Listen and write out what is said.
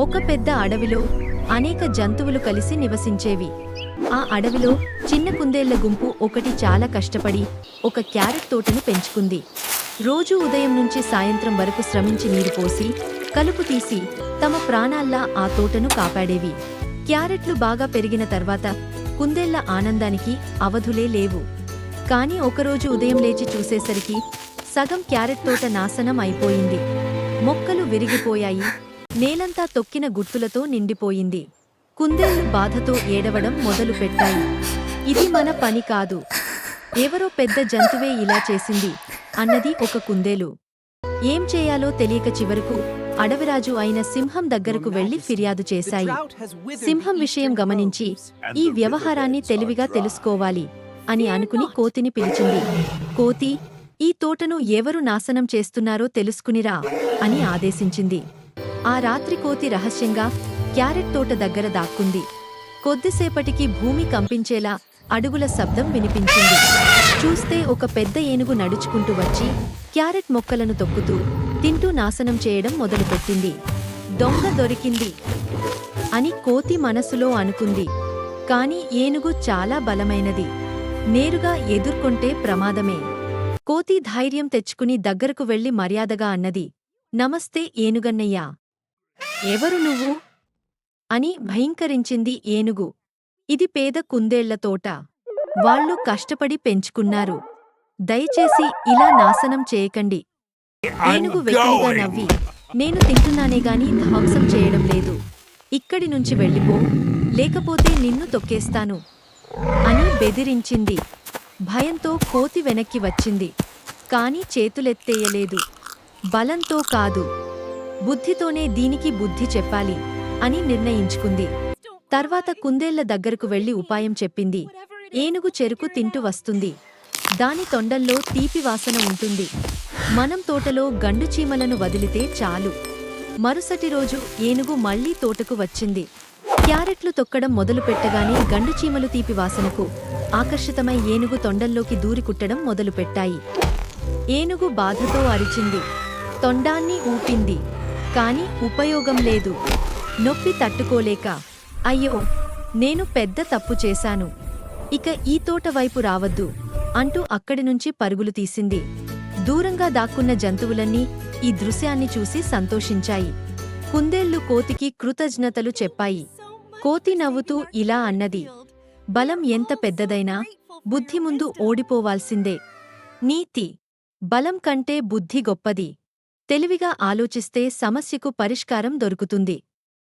ఒక పెద్ద అడవిలో అనేక జంతువులు కలిసి నివసించేవి. ఆ అడవిలో చిన్న కుందేళ్ళ గుంపు ఒకటి చాలా కష్టపడి ఒక క్యారెట్ తోటను పెంచుకుంది. రోజూ ఉదయం నుంచి సాయంత్రం వరకు శ్రమించి నీరు పోసి కలుపు తీసి తమ ప్రాణాల్లా ఆ తోటను కాపాడేవి. క్యారెట్లు బాగా పెరిగిన తర్వాత కుందేళ్ళ ఆనందానికి అవధులే లేవు. కాని ఒకరోజు ఉదయం లేచి చూసేసరికి సగం క్యారెట్ తోట నాశనం అయిపోయింది. మొక్కలు విరిగిపోయాయి నేలంతా తొక్కిన గుర్తులతో నిండిపోయింది. కుందేళ్ళు బాధతో ఏడవడం మొదలు పెట్టాయి ఇది మన పని కాదు. ఎవరో పెద్ద జంతువే ఇలా చేసింది అన్నది ఒక కుందేలు. ఏం చేయాలో తెలియక చివరకు అడవిరాజు అయిన సింహం దగ్గరకు వెళ్ళి ఫిర్యాదు చేశాయి. సింహం విషయం గమనించి ఈ వ్యవహారాన్ని తెలివిగా తెలుసుకోవాలి అని అనుకుని కోతిని పిలిచింది. కోతి ఈ తోటను ఎవరు నాశనం చేస్తున్నారో తెలుసుకునిరా అని ఆదేశించింది. ఆ రాత్రి కోతి రహస్యంగా క్యారెట్ తోట దగ్గర దాక్కుంది. కొద్దిసేపటికి భూమి కంపించేలా అడుగుల శబ్దం వినిపించింది. చూస్తే ఒక పెద్ద ఏనుగు నడుచుకుంటూ వచ్చి క్యారెట్ మొక్కలను తొక్కుతూ తింటూ నాశనం చేయడం మొదలుపెట్టింది. దొంగ దొరికింది అని కోతి మనసులో అనుకుంది. కాని ఏనుగు చాలా బలమైనది. నేరుగా ఎదుర్కొంటే ప్రమాదమే. కోతి ధైర్యం తెచ్చుకుని దగ్గరకు వెళ్ళి మర్యాదగా అన్నది. నమస్తే ఏనుగన్నయ్యా. ఎవరు నువ్వు? అని భయంకరించింది ఏనుగు. ఇది పేద కుందేళ్ళ తోట. వాళ్ళు కష్టపడి పెంచుకున్నారు. దయచేసి ఇలా నాశనం చేయకండి. ఏనుగు వెకిలిగా నవ్వి నేను తింటున్నానే గాని ధ్వంసం చేయడం లేదు. ఇక్కడి నుంచి వెళ్ళిపో లేకపోతే నిన్ను తొక్కేస్తాను. అని బెదిరించింది. భయంతో కోతి వెనక్కి వచ్చింది. కాని చేతులెత్తేయలేదు. బలంతో కాదు. బుద్ధితోనే దీనికి బుద్ధి చెప్పాలి అని నిర్ణయించుకుంది. తర్వాత కుందేళ్ళ దగ్గరకు వెళ్ళి ఉపాయం చెప్పింది. ఏనుగు చెరుకు తింటూ వస్తుంది. దాని తొండల్లో తీపి వాసన ఉంటుంది. మనం తోటలో గండు చీమలను వదిలితే చాలు. మరుసటి రోజు ఏనుగు మళ్ళీ తోటకు వచ్చింది. క్యారెట్లు తొక్కడం మొదలుపెట్టగానే గండు చీమలు తీపి వాసనకు ఆకర్షితమై ఏనుగు తొండల్లోకి దూరి కుట్టడం మొదలుపెట్టాయి. ఏనుగు బాధతో అరిచింది. తొండాన్ని ఊపింది. కాని ఉపయోగం లేదు. నొప్పి తట్టుకోలేక అయ్యో నేను పెద్ద తప్పు చేశాను. ఇక ఈ తోట వైపు రావద్దు అంటూ అక్కడి నుంచి పరుగులు తీసింది. దూరంగా దాక్కున్న జంతువులన్నీ ఈ దృశ్యాన్ని చూసి సంతోషించాయి. కుందేళ్ళు కోతికి కృతజ్ఞతలు చెప్పాయి. కోతి నవ్వుతూ ఇలా అన్నది బలం ఎంత పెద్దదైనా బుద్ధి ముందు ఓడిపోవాల్సిందే. నీతి బలం కంటే బుద్ధి గొప్పది. తెలివిగా ఆలోచిస్తే సమస్యకు పరిష్కారం దొరుకుతుంది.